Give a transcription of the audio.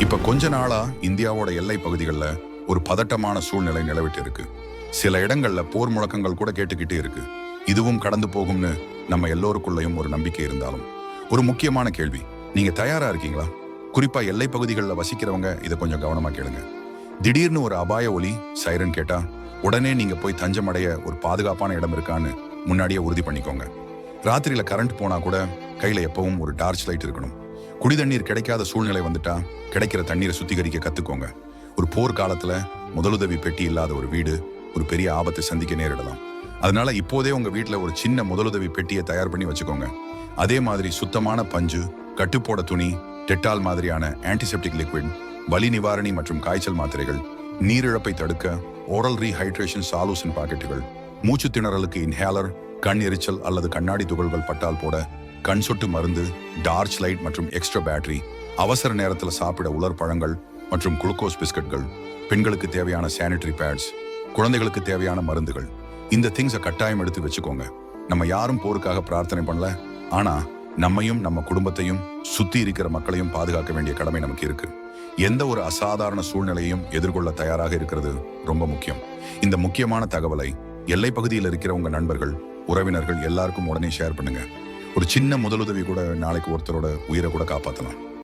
இப்ப கொஞ்ச நாளா இந்தியாவோட எல்லை பகுதிகளில் ஒரு பதட்டமான சூழ்நிலை நிலவிட்டு இருக்கு சில இடங்கள்ல போர் முழக்கங்கள் கூட கேட்டுக்கிட்டே இருக்கு. இதுவும் கடந்து போகும்னு நம்ம எல்லோருக்குள்ளேயும் ஒரு நம்பிக்கை இருந்தாலும். ஒரு முக்கியமான கேள்வி நீங்க தயாரா இருக்கீங்களா? குறிப்பா எல்லை பகுதிகளில் வசிக்கிறவங்க இதை கொஞ்சம் கவனமா கேளுங்க. திடீர்னு ஒரு அபாய ஒலி சைரன் கேட்டா உடனே நீங்க போய் தஞ்சமடைய ஒரு பாதுகாப்பான இடம் இருக்கான்னு முன்னாடியே உறுதி பண்ணிக்கோங்க. ராத்திரியில கரண்ட் போனா கூட கையில எப்பவும் ஒரு டார்ச் லைட் இருக்கணும். குடி தண்ணீர் கிடைக்காத சூழ்நிலை வந்துட்டா கிடைக்கிற தண்ணீரை சுத்திகரிக்க கத்துக்கோங்க. ஒரு போர் காலத்துல முதலுதவி பெட்டி இல்லாத ஒரு வீடு ஒரு பெரிய ஆபத்தை சந்திக்க நேரிடலாம். அதனால இப்போதே உங்க வீட்டுல ஒரு சின்ன முதலுதவி பெட்டியை தயார் பண்ணி வச்சுக்கோங்க. அதே மாதிரி சுத்தமான பஞ்சு கட்டுப்போட துணி டெட்டால் மாதிரியான ஆன்டிசெப்டிக் லிக்விட் வலி நிவாரணி மற்றும் காய்ச்சல் மாத்திரைகள் நீரிழப்பை தடுக்க ஓரல் ரீஹைட்ரேஷன் சாலூசன் பாக்கெட்டுகள் மூச்சு திணறலுக்கு இன்ஹேலர் கண் எரிச்சல் அல்லது கண்ணாடி துகள்கள் பட்டால் போட கண் சொட்டு மருந்து டார்ச் லைட் மற்றும் எக்ஸ்ட்ரா பேட்டரி அவசர நேரத்தில் சாப்பிட உலர் பழங்கள் மற்றும் குளுக்கோஸ் பிஸ்கட்கள் பெண்களுக்கு தேவையான சானிட்டரி பேட்ஸ் குழந்தைகளுக்கு தேவையான மருந்துகள். இந்த திங்ஸை கட்டாயம் எடுத்து வச்சுக்கோங்க. நம்ம யாரும் போருக்காக பிரார்த்தனை பண்ணல. ஆனா நம்மையும் நம்ம குடும்பத்தையும் சுத்தி இருக்கிற மக்களையும் பாதுகாக்க வேண்டிய கடமை நமக்கு இருக்கு. எந்த ஒரு அசாதாரண சூழ்நிலையையும் எதிர்கொள்ள தயாராக இருக்கிறது ரொம்ப முக்கியம். இந்த முக்கியமான தகவலை எல்லை பகுதியில் இருக்கிற உங்க நண்பர்கள் உறவினர்கள் எல்லாருக்கும் உடனே ஷேர் பண்ணுங்க. ஒரு சின்ன முதலுதவி கூட நாளைக்கு ஒருத்தரோட உயிரை கூட காப்பாற்றலாம்